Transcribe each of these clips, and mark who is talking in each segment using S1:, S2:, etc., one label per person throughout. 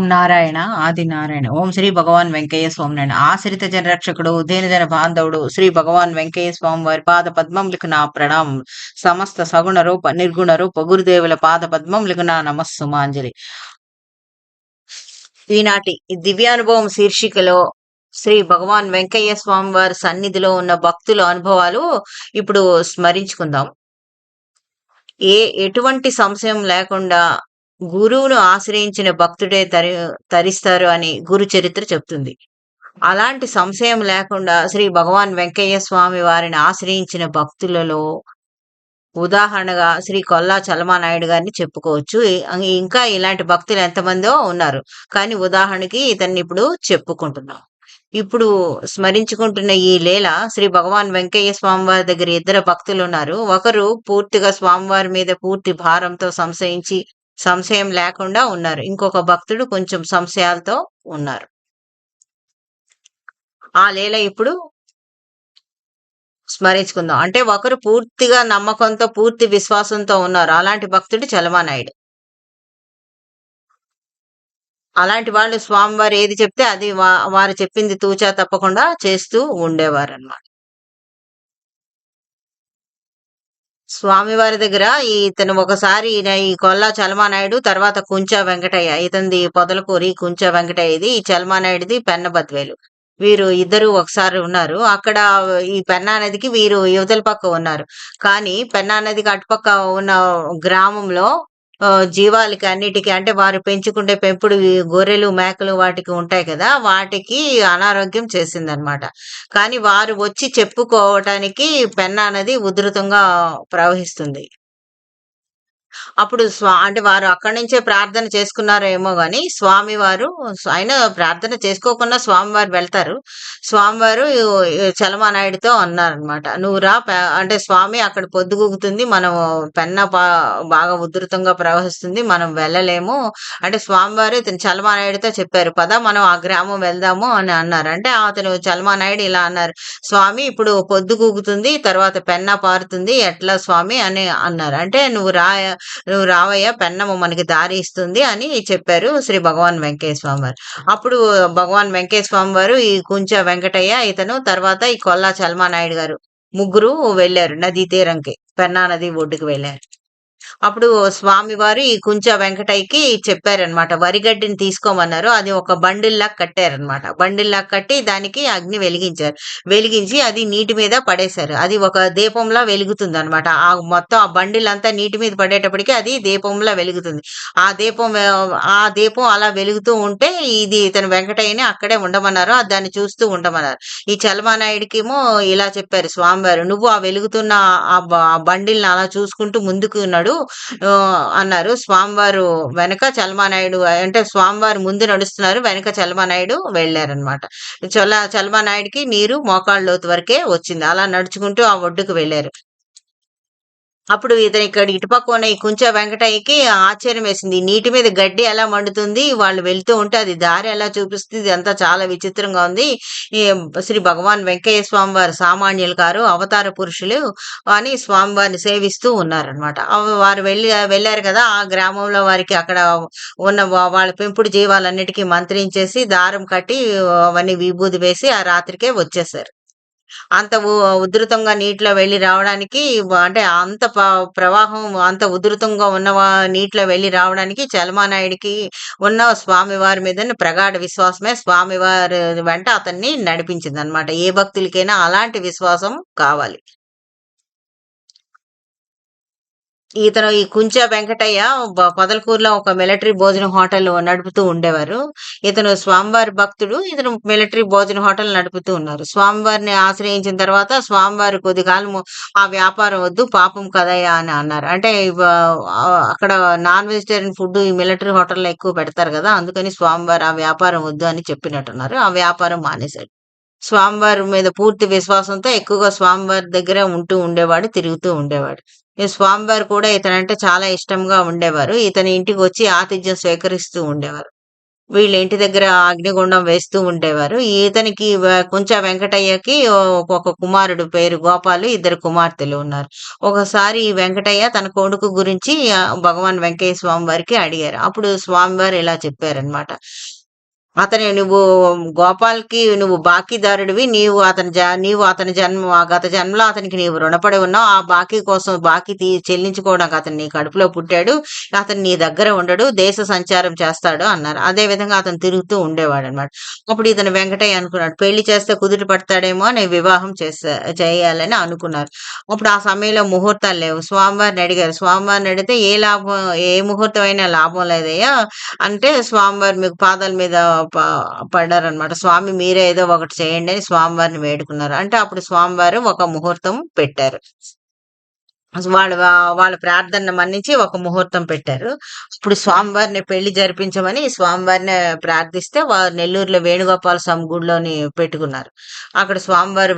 S1: ఓం నారాయణ ఆది నారాయణ. ఓం శ్రీ భగవాన్ వెంకయ్య స్వామి నారాయణ. ఆశ్రిత జనరక్షకుడు దీనజన బాంధవుడు శ్రీ భగవాన్ వెంకయ్య స్వామి వారి పాద పద్మములకు నా ప్రణామం. సమస్త సగుణ రూప నిర్గుణ రూప గురుదేవుల పాద పద్మములకు నా నమస్సుమాంజలి. ఈనాటి ఈ దివ్యానుభవం శీర్షికలో శ్రీ భగవాన్ వెంకయ్య స్వామి వారి సన్నిధిలో ఉన్న భక్తుల అనుభవాలు ఇప్పుడు స్మరించుకుందాం. ఏ ఎటువంటి సంశయం లేకుండా గురువును ఆశ్రయించిన భక్తుడే తరి తరిస్తారు అని గురు చరిత్ర చెప్తుంది. అలాంటి సంశయం లేకుండా శ్రీ భగవాన్ వెంకయ్య స్వామి వారిని ఆశ్రయించిన భక్తులలో ఉదాహరణగా శ్రీ కొల్లా చలమానాయుడు గారిని చెప్పుకోవచ్చు. ఇంకా ఇలాంటి భక్తులు ఎంతమందో ఉన్నారు. కానీ ఉదాహరణకి ఇతన్ని ఇప్పుడు చెప్పుకుంటున్నాం. ఇప్పుడు స్మరించుకుంటున్న ఈ లీల శ్రీ భగవాన్ వెంకయ్య స్వామి వారి దగ్గర ఇద్దరు భక్తులు ఉన్నారు. ఒకరు పూర్తిగా స్వామివారి మీద పూర్తి భారంతో సంశయించి సంశయం లేకుండా ఉన్నారు. ఇంకొక భక్తుడు కొంచెం సంశయాలతో ఉన్నారు. ఆ లీల ఇప్పుడు స్మరించుకుందాం. అంటే ఒకరు పూర్తిగా నమ్మకంతో పూర్తి విశ్వాసంతో ఉన్నారు. అలాంటి భక్తుడు చలమానాయుడు. అలాంటి వాళ్ళు స్వామివారు ఏది చెప్తే అది వారు చెప్పింది తూచా తప్పకుండా చేస్తూ ఉండేవారు అన్నమాట స్వామివారి దగ్గర ఈ ఇతను ఒకసారి ఈయన ఈ కొల్లా చలమానాయుడు తర్వాత కుంచా వెంకటయ్య ఇతనిది పొదలకూరి కుంచా వెంకటయ్యది ఈ చలమానాయుడిది పెన్నబద్వేలు వీరు ఇద్దరు ఒకసారి ఉన్నారు. అక్కడ ఈ పెన్నా నదికి వీరు యువతల పక్క ఉన్నారు. కానీ పెన్నా నదికి అటుపక్క ఉన్న గ్రామంలో జీవాలకి అన్నిటికీ అంటే వారు పెంచుకుంటే పెంపుడు గొర్రెలు మేకలు వాటికి ఉంటాయి కదా వాటికి అనారోగ్యం చేసిందనమాట. కానీ వారు వచ్చి చెప్పుకోవటానికి పెన్నా నది ఉధృతంగా ప్రవహిస్తుంది. అప్పుడు స్వా అంటే వారు అక్కడి నుంచే ప్రార్థన చేసుకున్నారేమో గాని స్వామి వారు ఆయన ప్రార్థన చేసుకోకుండా స్వామివారు వెళ్తారు. స్వామివారు చలమానాయుడితో అన్నారనమాట నువ్వు రా అంటే స్వామి అక్కడ పొద్దుగుగుతుంది మనం పెన్న బాగా ఉధృతంగా ప్రవహిస్తుంది మనం వెళ్ళలేము. అంటే స్వామివారు ఇతను చలమానాయుడితో చెప్పారు. పద మనం ఆ గ్రామం వెళ్దాము అని అన్నారు. అంటే అతను చలమానాయుడు ఇలా అన్నారు. స్వామి ఇప్పుడు పొద్దుగూగుతుంది తర్వాత పెన్న పారుతుంది ఎట్లా స్వామి? అని అన్నారు. అంటే నువ్వు రా నువ్వు రావయ్య పెన్నము మనకి దారి ఇస్తుంది అని చెప్పారు శ్రీ భగవాన్ వెంకటేశ్వర స్వామి వారు అప్పుడు భగవాన్ వెంకటేశ్వర స్వామి వారు ఈ కుంచ వెంకటయ్య ఇతను తర్వాత ఈ కొల్లా చల్మానాయుడు గారు ముగ్గురు వెళ్ళారు నదీ తీరంకి పెన్నా నది ఒడ్డుకు వెళ్ళారు. అప్పుడు స్వామివారు ఈ కుంచ వెంకటయ్యకి చెప్పారనమాట వరిగడ్డిని తీసుకోమన్నారు అది ఒక బండిల్లా కట్టారనమాట బండిల్లా కట్టి దానికి అగ్ని వెలిగించారు. వెలిగించి అది నీటి మీద పడేశారు. అది ఒక దీపంలా వెలుగుతుంది అనమాట ఆ మొత్తం ఆ బండిల్ అంతా నీటి మీద పడేటప్పటికి అది దీపంలా వెలుగుతుంది. ఆ దీపం ఆ దీపం అలా వెలుగుతూ ఉంటే ఇది ఇతను వెంకటయ్యని అక్కడే ఉండమన్నారు దాన్ని చూస్తూ ఉండమన్నారు. ఈ చలమానాయుడికేమో ఇలా చెప్పారు స్వామివారు నువ్వు ఆ వెలుగుతున్న ఆ బండిల్ని అలా చూసుకుంటూ ముందుకు ఉన్నాడు అన్నారు. స్వామివారు వెనక చలమానాయుడు అంటే స్వామివారు ముందు నడుస్తున్నారు వెనక చలమానాయుడు వెళ్ళారనమాట చల చలమానాయుడికి నీరు మోకాళ్ళ లోతు వరకే వచ్చింది. అలా నడుచుకుంటూ ఆ ఒడ్డుకు వెళ్ళారు. అప్పుడు ఇతను ఇక్కడ ఇటుపక్క ఉన్న ఈ కుంచ వెంకటయ్యకి ఆశ్చర్యం వేసింది. నీటి మీద గడ్డి ఎలా మండుతుంది? వాళ్ళు వెళ్తూ ఉంటే అది దారి ఎలా చూపిస్తుంది? అంతా చాలా విచిత్రంగా ఉంది. ఈ శ్రీ భగవాన్ వెంకయ్య స్వామి వారు సామాన్యులు కారు అవతార పురుషులు అని స్వామివారిని సేవిస్తూ ఉన్నారనమాట వారు వెళ్ళి వెళ్ళారు కదా ఆ గ్రామంలో వారికి అక్కడ ఉన్న వాళ్ళ పెంపుడు జీవాలన్నిటికీ మంత్రించేసి దారం కట్టి అవన్నీ విభూది వేసి ఆ రాత్రికే వచ్చేసారు అంత ఉ- ఉధృతంగా నీటిలో వెళ్ళి రావడానికి అంటే అంత ప్రవాహం అంత ఉధృతంగా ఉన్న నీటిలో వెళ్ళి రావడానికి చలమానాయుడికి ఉన్న స్వామివారి మీద ప్రగాఢ విశ్వాసమే స్వామివారి వెంట అతన్ని నడిపించింది అనమాట ఏ భక్తులకైనా అలాంటి విశ్వాసం కావాలి. ఇతను ఈ కుంచ వెంకటయ్య పొదలకూరులో ఒక మిలిటరీ భోజన హోటల్ నడుపుతూ ఉండేవారు. ఇతను స్వామివారి భక్తుడు. ఇతను మిలిటరీ భోజన హోటల్ నడుపుతూ ఉన్నారు. స్వామివారిని ఆశ్రయించిన తర్వాత స్వామివారు కొద్ది కాలము ఆ వ్యాపారం వద్దు పాపం కదయ్యా అని అన్నారు. అంటే అక్కడ నాన్ వెజిటేరియన్ ఫుడ్ ఈ మిలిటరీ హోటల్‌లో ఎక్కువ పెడతారు కదా అందుకని స్వామివారు ఆ వ్యాపారం వద్దు అని చెప్పినట్టున్నారు. ఆ వ్యాపారం మానేశాడు. స్వామివారి మీద పూర్తి విశ్వాసంతో ఎక్కువగా స్వామివారి దగ్గరే ఉంటూ ఉండేవాడు. తిరుగుతూ ఉండేవాడు. ఈ స్వామివారు కూడా ఇతనంటే చాలా ఇష్టంగా ఉండేవారు. ఇతని ఇంటికి వచ్చి ఆతిథ్యం స్వీకరిస్తూ ఉండేవారు. వీళ్ళ ఇంటి దగ్గర అగ్నిగుండం వేస్తూ ఉండేవారు. ఇతనికి కొంచెం వెంకటయ్యకి ఒక కుమారుడు పేరు గోపాలు. ఇద్దరు కుమార్తెలు ఉన్నారు. ఒకసారి ఈ వెంకటయ్య తన కొడుకు గురించి భగవాన్ వెంకయ్య స్వామి వారికి అడిగారు. అప్పుడు స్వామివారు ఇలా చెప్పారనమాట అతని నువ్వు గోపాల్‌కి నువ్వు బాకీదారుడివి. నీవు అతని జ నీవు అతని జన్మ గత జన్మలో అతనికి నీవు రుణపడి ఉన్నావు. ఆ బాకీ కోసం బాకీ తీ చెల్లించుకోవడానికి అతను నీ కడుపులో పుట్టాడు. అతను నీ దగ్గర ఉండడు. దేశ సంచారం చేస్తాడు అన్నారు. అదే విధంగా అతను తిరుగుతూ ఉండేవాడన్నమాట. అప్పుడు ఇతను వెంకటయ్య అనుకున్నాడు. పెళ్ళి చేస్తే కుదుట పడతాడేమో అని వివాహం చేస్తా చేయాలని అనుకున్నారు. అప్పుడు ఆ సమయంలో ముహూర్తాలు లేవు. స్వామివారిని అడిగారు. స్వామివారిని అడిగితే ఏ లాభం ఏ ముహూర్తం అయినా లాభం లేదయ్యా అంటే స్వామివారి మీకు పాదాల మీద ప పడ్డారన్నమాట. స్వామి మీరే ఏదో ఒకటి చేయండి అని స్వామివారిని వేడుకున్నారు. అంటే అప్పుడు స్వామివారు ఒక ముహూర్తం పెట్టారు. వాళ్ళ వాళ్ళ ప్రార్థనను మన్నించి ఒక ముహూర్తం పెట్టారు. ఇప్పుడు స్వామివారిని పెళ్ళి జరిపించమని స్వామివారిని ప్రార్థిస్తే వారు నెల్లూరులో వేణుగోపాల స్వామి గుడిలోని పెట్టుకున్నారు. అక్కడ స్వామివారి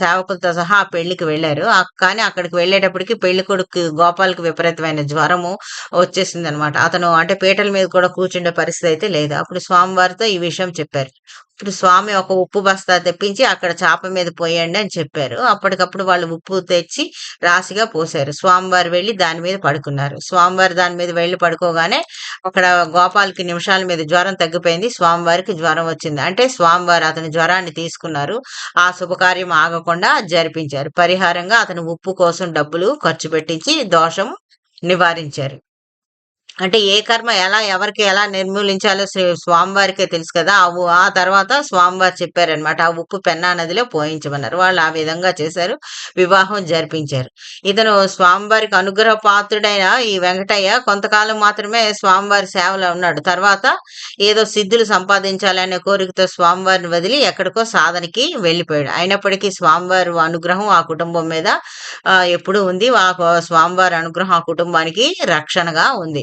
S1: సేవకులతో సహా ఆ పెళ్ళికి వెళ్ళారు కానీ అక్కడికి వెళ్ళేటప్పటికి పెళ్ళి కొడుకు గోపాల్‌కి విపరీతమైన జ్వరము వచ్చేసింది అనమాట అతను అంటే పీటల మీద కూడా కూర్చుండే పరిస్థితి అయితే లేదు. అప్పుడు స్వామివారితో ఈ విషయం చెప్పారు. ఇప్పుడు స్వామి ఒక ఉప్పు బస్తా తెప్పించి అక్కడ చాప మీద పోయండి అని చెప్పారు. అప్పటికప్పుడు వాళ్ళు ఉప్పు తెచ్చి రాశిగా పోశారు. స్వామివారు వెళ్ళి దాని మీద పడుకున్నారు. స్వామివారు దాని మీద వెళ్ళి పడుకోగానే అక్కడ గోపాల్‌కి నిమిషాల మీద జ్వరం తగ్గిపోయింది. స్వామివారికి జ్వరం వచ్చింది. అంటే స్వామివారు అతని జ్వరాన్ని తీసుకున్నారు. ఆ శుభకార్యం ఆగకుండా జరిపించారు. పరిహారంగా అతను ఉప్పు కోసం డబ్బులు ఖర్చు పెట్టించి దోషం నివారించారు. అంటే ఏ కర్మ ఎలా ఎవరికి ఎలా నిర్మూలించాలో శ్రీ స్వామివారికే తెలుసు కదా! ఆ ఆ తర్వాత స్వామివారు చెప్పారనమాట ఆ ఉప్పు పెన్నా నదిలో పోయించమన్నారు. వాళ్ళు ఆ విధంగా చేశారు. వివాహం జరిపించారు. ఇతను స్వామివారికి అనుగ్రహ పాత్రుడైన ఈ వెంకటయ్య కొంతకాలం మాత్రమే స్వామివారి సేవలో ఉన్నాడు. తర్వాత ఏదో సిద్ధులు సంపాదించాలనే కోరికతో స్వామివారిని వదిలి ఎక్కడికో సాధనకి వెళ్ళిపోయాడు. అయినప్పటికీ స్వామివారి అనుగ్రహం ఆ కుటుంబం మీద ఎప్పుడు ఎప్పుడూ ఉంది. ఆ స్వామివారి అనుగ్రహం ఆ కుటుంబానికి రక్షణగా ఉంది.